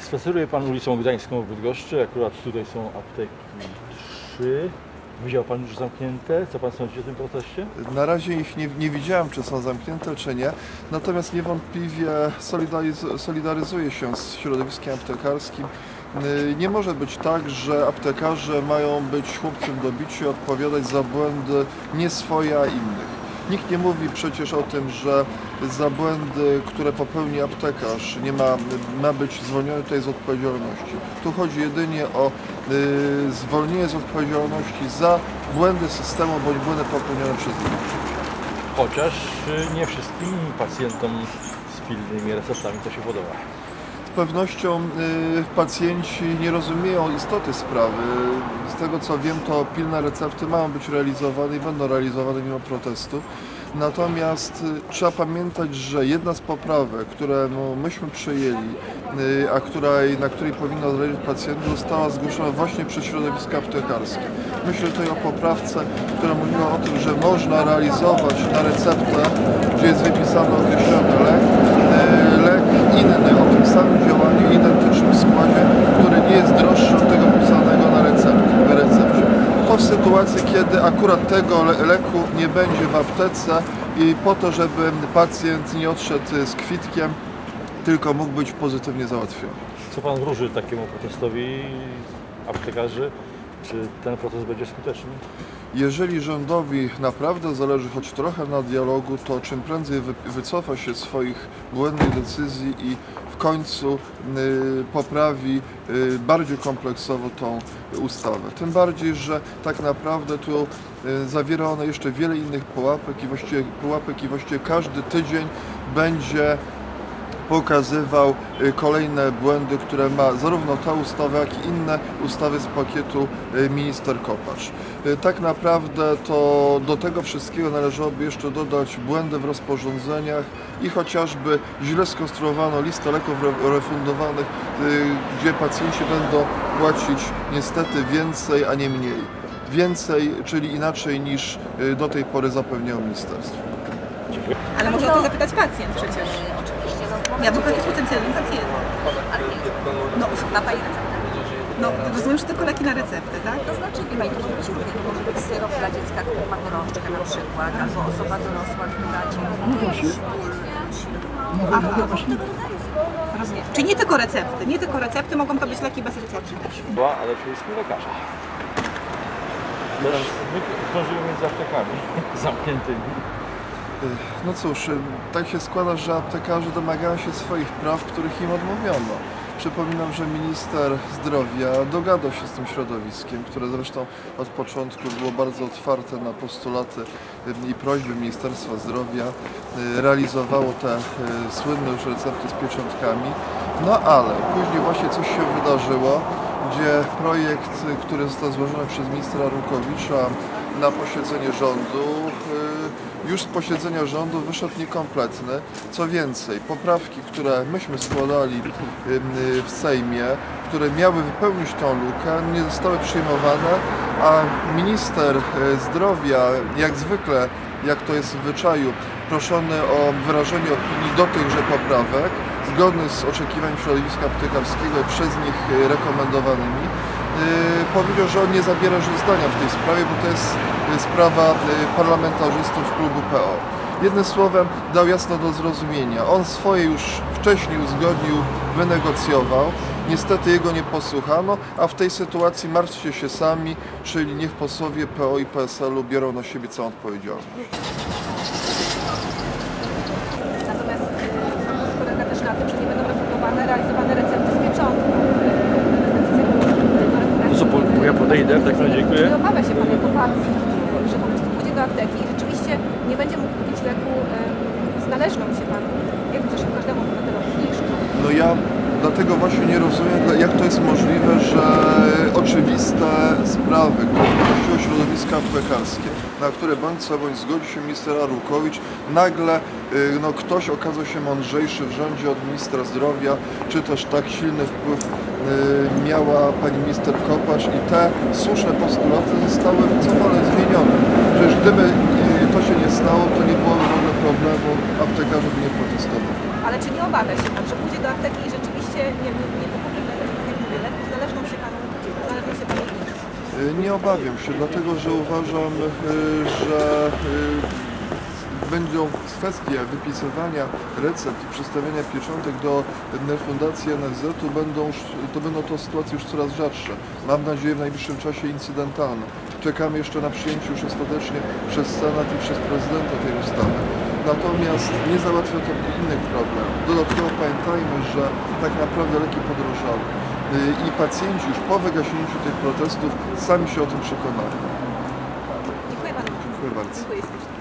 Spaceruje Pan ulicą Gdańską w Bydgoszczy, akurat tutaj są apteki trzy. Widział Pan już zamknięte? Co Pan sądzi o tym proteście? Na razie ich nie, nie widziałem, czy są zamknięte, czy nie. Natomiast niewątpliwie solidaryzuję się z środowiskiem aptekarskim. Yy, Nie może być tak, że aptekarze mają być chłopcem do bicia, odpowiadać za błędy nie swoje, a innych. Nikt nie mówi przecież o tym, że za błędy, które popełni aptekarz, nie ma, ma być zwolniony tutaj z odpowiedzialności. Tu chodzi jedynie o y, zwolnienie z odpowiedzialności za błędy systemu bądź błędy popełnione przez innych. Chociaż y, nie wszystkim pacjentom z pilnymi receptami to się podoba. Z pewnością y, pacjenci nie rozumieją istoty sprawy. Z tego co wiem, to pilne recepty mają być realizowane i będą realizowane mimo protestu. Natomiast y, trzeba pamiętać, że jedna z poprawek, które no, myśmy przyjęli, y, a której, na której powinno zależeć pacjentów, została zgłoszona właśnie przez środowiska aptekarskie. Myślę tutaj o poprawce, która mówiła o tym, że można realizować na receptę, gdzie jest wypisany określony lek, y, lek inny o tym samym działaniu, identycznym składzie, który nie jest droższy od tego wpisanego na recepcie. Na recepcie. To w sytuacji, kiedy akurat tego le- leku nie będzie w aptece i po to, żeby pacjent nie odszedł z kwitkiem, tylko mógł być pozytywnie załatwiony. Co Pan wróży takiemu protestowi aptekarzy? Czy ten protest będzie skuteczny? Jeżeli rządowi naprawdę zależy choć trochę na dialogu, to czym prędzej wy, wycofa się swoich błędnych decyzji i w końcu y, poprawi y, bardziej kompleksowo tą ustawę. Tym bardziej, że tak naprawdę tu y, zawiera ona jeszcze wiele innych pułapek i właściwie, pułapek i właściwie każdy tydzień będzie pokazywał y, kolejne błędy, które ma zarówno ta ustawa, jak i inne ustawy z pakietu y, minister Kopacz. Y, Tak naprawdę to do tego wszystkiego należałoby jeszcze dodać błędy w rozporządzeniach i chociażby źle skonstruowano listę leków re- refundowanych, gdzie pacjenci będą płacić niestety więcej, a nie mniej. Więcej, czyli inaczej niż do tej pory zapewniało ministerstwo. Ale może o to zapytać pacjent przecież. Oczywiście, no, Ja bym jest potencjalnym pacjentem. No, Ma Pani receptę? no, rozumiem, że tylko leki na receptę, tak? To znaczy, wie Pani, to może być różnie. To może być syrop dla dziecka, które ma gorączkę na przykład, albo osoba dorosła, która cierpi Aha, rozumiem. Czyli nie tylko recepty, nie tylko recepty, mogą to być leki bez recepty też. Była, ale czy jest lekarza? My krążymy między aptekami zamkniętymi. No cóż, y, tak się składa, że aptekarze domagają się swoich praw, których im odmówiono. Przypominam, że minister zdrowia dogadał się z tym środowiskiem, które zresztą od początku było bardzo otwarte na postulaty i prośby Ministerstwa Zdrowia, y, realizowało te y, słynne już recepty z pieczątkami. No ale później właśnie coś się wydarzyło, gdzie projekt, który został złożony przez ministra Rukowicza na posiedzenie rządu, już z posiedzenia rządu wyszedł niekompletny. Co więcej, poprawki, które myśmy składali w Sejmie, które miały wypełnić tą lukę, nie zostały przyjmowane, a minister y, zdrowia, jak zwykle, jak to jest w zwyczaju, proszony o wyrażenie opinii do tychże poprawek, zgodny z oczekiwaniem środowiska aptekarskiego przez nich y, rekomendowanymi, powiedział, że on nie zabiera już zdania w tej sprawie, bo to jest y, sprawa y, parlamentarzystów klubu PO. Jednym słowem dał jasno do zrozumienia. On swoje już wcześniej uzgodnił, wynegocjował. Niestety jego nie posłuchano, a w tej sytuacji martwcie się sami, czyli niech posłowie PO i PSL-u biorą na siebie całą odpowiedzialność. Natomiast y, pan polega też na tym, że nie będą refundowane realizowane recepty z pieczątką. To co, po- ja tak no dziękuję. Nie obawia się pan jako pacjent, że po prostu pójdzie do apteki i rzeczywiście nie będzie mógł kupić leku z należną się panu, jak zresztą każdemu obywatelowi zniżką. No ja dlatego właśnie nie rozumiem, jak to jest możliwe, że oczywiste sprawy, które środowiska aptekarskie, na które bądź co bądź zgodzi się minister Arłukowicz, nagle y, no, ktoś okazał się mądrzejszy w rządzie od ministra zdrowia, czy też tak silny wpływ y, miała pani minister Kopacz i te słuszne postulaty zostały wycofane, zmienione. Przecież gdyby y, to się nie stało, to nie byłoby w ogóle problemu, aptekarze by nie protestowali. Ale czy nie obawia się że pójdzie do apteki i rzeczywiście nie, nie, nie pokupi Y, Nie obawiam się, dlatego że uważam, y, że y, będą kwestie wypisywania recept i przystawiania pieczątek do y, Fundacji NFZ-u będą, to będą to sytuacje już coraz rzadsze. Mam nadzieję w najbliższym czasie incydentalne. Czekamy jeszcze na przyjęcie już ostatecznie przez Senat i przez prezydenta tej ustawy. Natomiast nie załatwia to innych problemów. Dodatkowo pamiętajmy, że tak naprawdę leki podrożały. Y, I pacjenci już po wygaśnięciu tych protestów sami się o tym przekonali. Dziękuję bardzo. Dziękuję ślicznie.